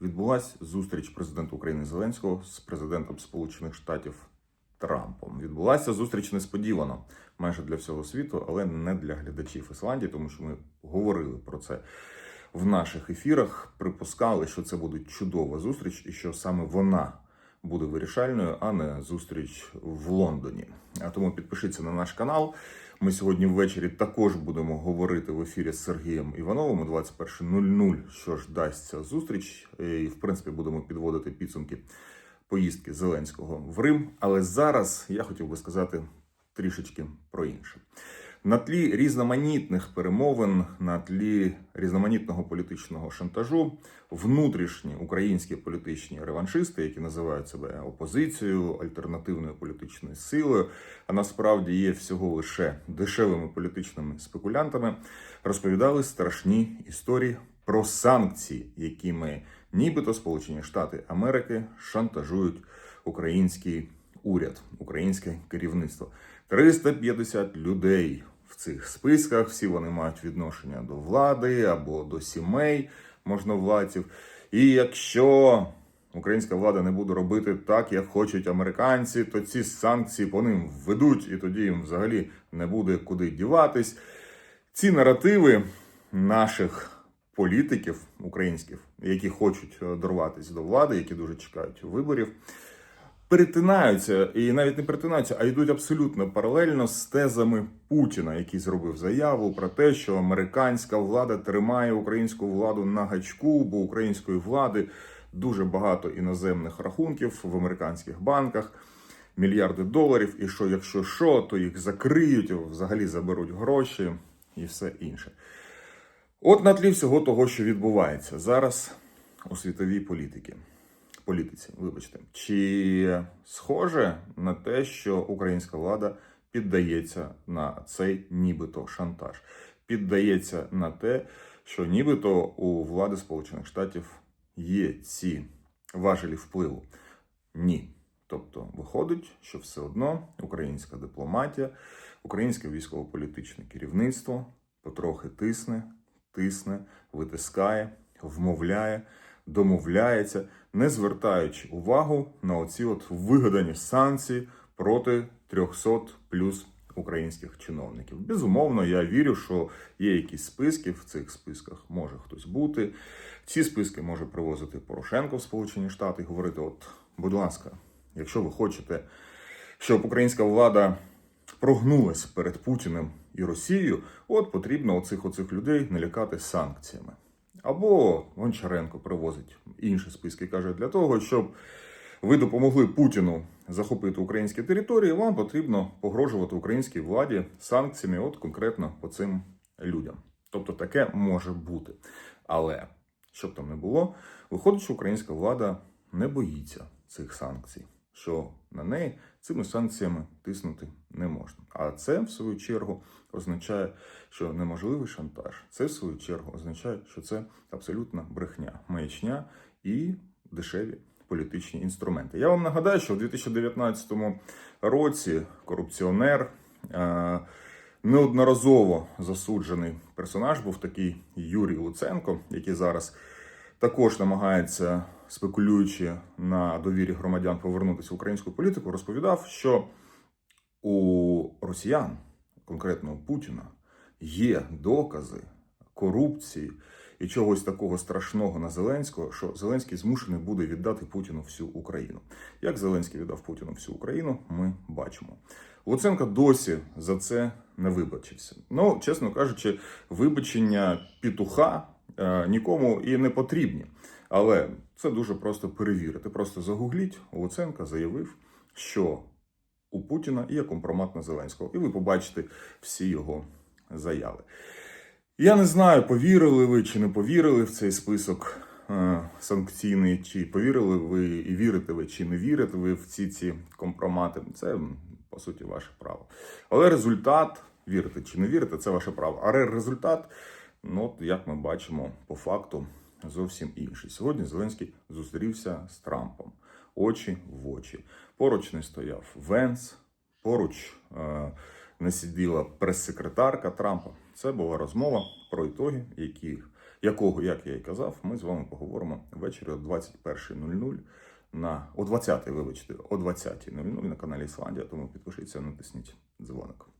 Відбулася зустріч президента України Зеленського з президентом Сполучених Штатів Трампом. Відбулася зустріч несподівано майже для всього світу, але не для глядачів Ісландії, тому що ми говорили про це в наших ефірах. Припускали, що це буде чудова зустріч, і що саме вона буде вирішальною, а не зустріч в Лондоні. А тому підпишіться на наш канал. Ми сьогодні ввечері також будемо говорити в ефірі з Сергієм Івановим о 21.00, що ж дасть ця зустріч. І, в принципі, будемо підводити підсумки поїздки Зеленського в Рим. Але зараз я хотів би сказати трішечки про інше. На тлі різноманітних перемовин, на тлі різноманітного політичного шантажу, внутрішні українські політичні реваншисти, які називають себе опозицією, альтернативною політичною силою, а насправді є всього лише дешевими політичними спекулянтами, розповідали страшні історії про санкції, якими нібито Сполучені Штати Америки шантажують український уряд, українське керівництво. 350 людей цих списках. Всі вони мають відношення до влади або до сімей можновладців. І якщо українська влада не буде робити так, як хочуть американці, то ці санкції по ним введуть, і тоді їм взагалі не буде куди діватись. Ці наративи наших політиків українських, які хочуть е, дорватися до влади, які дуже чекають виборів, перетинаються і навіть не перетинаються, а йдуть абсолютно паралельно з тезами Путіна, який зробив заяву про те, що американська влада тримає українську владу на гачку, бо української влади дуже багато іноземних рахунків в американських банках. Мільярди доларів, і що якщо що, то їх закриють, взагалі заберуть гроші і все інше. От на тлі всього того, що відбувається зараз у світовій політиці. Політиці, вибачте, чи схоже на те, що українська влада піддається на цей нібито шантаж, піддається на те, що нібито у влади Сполучених Штатів є ці важелі впливу? Ні. Тобто виходить, що все одно українська дипломатія, українське військово-політичне керівництво потрохи тисне, тисне, витискає, вмовляє, домовляється, не звертаючи увагу на оці от вигадані санкції проти 300 плюс українських чиновників. Безумовно, я вірю, що є якісь списки. В цих списках може хтось бути. Ці списки може привозити Порошенко в Сполучені Штати і говорити: от, будь ласка, якщо ви хочете, щоб українська влада прогнулась перед Путіним і Росією, от потрібно оцих оцих людей налякати санкціями. Або Гончаренко привозить інші списки, каже, для того, щоб ви допомогли Путіну захопити українські території, вам потрібно погрожувати українській владі санкціями, от конкретно по цим людям. Тобто таке може бути. Але щоб там не було, виходить, що українська влада не боїться цих санкцій, що на неї цими санкціями тиснути не можна. А це, в свою чергу, означає, що неможливий шантаж. Це, в свою чергу, означає, що це абсолютна брехня, маячня і дешеві політичні інструменти. Я вам нагадаю, що у 2019 році корупціонер. е, Неодноразово засуджений персонаж був такий Юрій Луценко, який зараз також намагається, спекулюючи на довірі громадян, повернутися в українську політику, розповідав, що у росіян, конкретно у Путіна, є докази корупції і чогось такого страшного на Зеленського, що Зеленський змушений буде віддати Путіну всю Україну. Як Зеленський віддав Путіну всю Україну, ми бачимо. Луценко досі за це не вибачився. Ну, чесно кажучи, вибачення пітуха е, нікому і не потрібні. Але це дуже просто перевірити. Просто загугліть, Луценко заявив, що у Путіна є компромат на Зеленського, і ви побачите всі його заяви. Я не знаю, повірили ви чи не повірили в цей список е, санкційний, чи повірили ви і вірите ви, чи не вірите ви в ці ці компромати. Це по суті ваше право. Але результат, вірите чи не вірите, це ваше право. Але результат, ну от як ми бачимо, по факту зовсім інший. Сьогодні Зеленський зустрівся з Трампом очі в очі. Поруч не стояв Венс, поруч е, не сиділа прес-секретарка Трампа. Це була розмова про ітоги, які якого, як я і казав, ми з вами поговоримо ввечері о 21.00 на о 20 вибачте, о 20.00 на каналі Ісландія. Тому підпишіться, натисніть дзвоник.